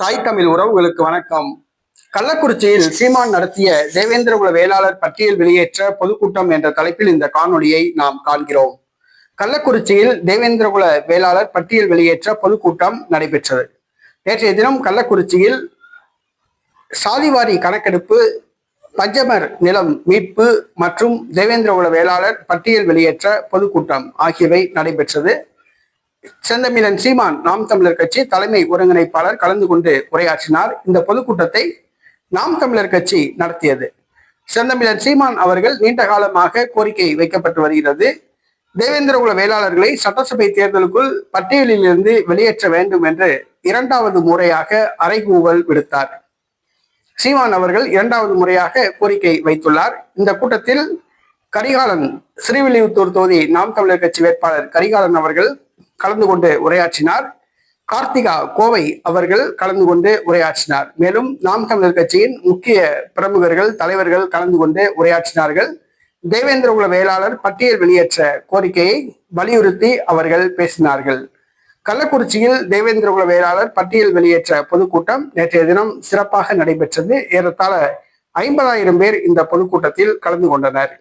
தாய் தமிழ் உறவுகளுக்கு வணக்கம். கள்ளக்குறிச்சியில் சீமான் நடத்திய தேவேந்திர குல வேளாளர் பட்டியல் வெளியேற்ற பொதுக்கூட்டம் என்ற தலைப்பில் இந்த காணொலியை நாம் காண்கிறோம். கள்ளக்குறிச்சியில் தேவேந்திரகுல வேளாளர் பட்டியல் வெளியேற்ற பொதுக்கூட்டம் நடைபெற்றது. நேற்றைய தினம் கள்ளக்குறிச்சியில் சாதிவாரி கணக்கெடுப்பு பஞ்சமர் நிலம் மீட்பு மற்றும் தேவேந்திரகுல வேளாளர் பட்டியல் வெளியேற்ற பொதுக்கூட்டம் ஆகியவை நடைபெற்றது. செந்தமிழன் சீமான் நாம் தமிழர் கட்சி தலைமை ஒருங்கிணைப்பாளர் கலந்து கொண்டு உரையாற்றினார். இந்த பொதுக்கூட்டத்தை நாம் தமிழர் கட்சி நடத்தியது. செந்தமிழன் சீமான் அவர்கள் நீண்ட காலமாக கோரிக்கை வைக்கப்பட்டு வருகிறது. தேவேந்திரகுல வேளாளர்களை சட்டசபை தேர்தலுக்குள் பட்டியலில் இருந்து வெளியேற்ற வேண்டும் என்று இரண்டாவது முறையாக அறைகூவல் விடுத்தார். சீமான் அவர்கள் இரண்டாவது முறையாக கோரிக்கை வைத்துள்ளார். இந்த கூட்டத்தில் கரிகாலன் ஸ்ரீவில்லிபுத்தூர் தொகுதி நாம் தமிழர் கட்சி வேட்பாளர் கரிகாலன் அவர்கள் கலந்து கொண்டு உரையாற்றினார். கார்த்திகா கோவை அவர்கள் கலந்து கொண்டு உரையாற்றினார். மேலும் நாம் தமிழர் கட்சியின் முக்கிய பிரமுகர்கள் தலைவர்கள் கலந்து கொண்டு உரையாற்றினார்கள். தேவேந்திரகுல வேளாளர் பட்டியல் வெளியேற்ற கோரிக்கையை வலியுறுத்தி அவர்கள் பேசினார்கள். கள்ளக்குறிச்சியில் தேவேந்திரகுல வேளாளர் பட்டியல் வெளியேற்ற பொதுக்கூட்டம் நேற்றைய தினம் சிறப்பாக நடைபெற்றது. ஏறத்தாழ ஐம்பதாயிரம் பேர் இந்த பொதுக்கூட்டத்தில் கலந்து கொண்டனர்.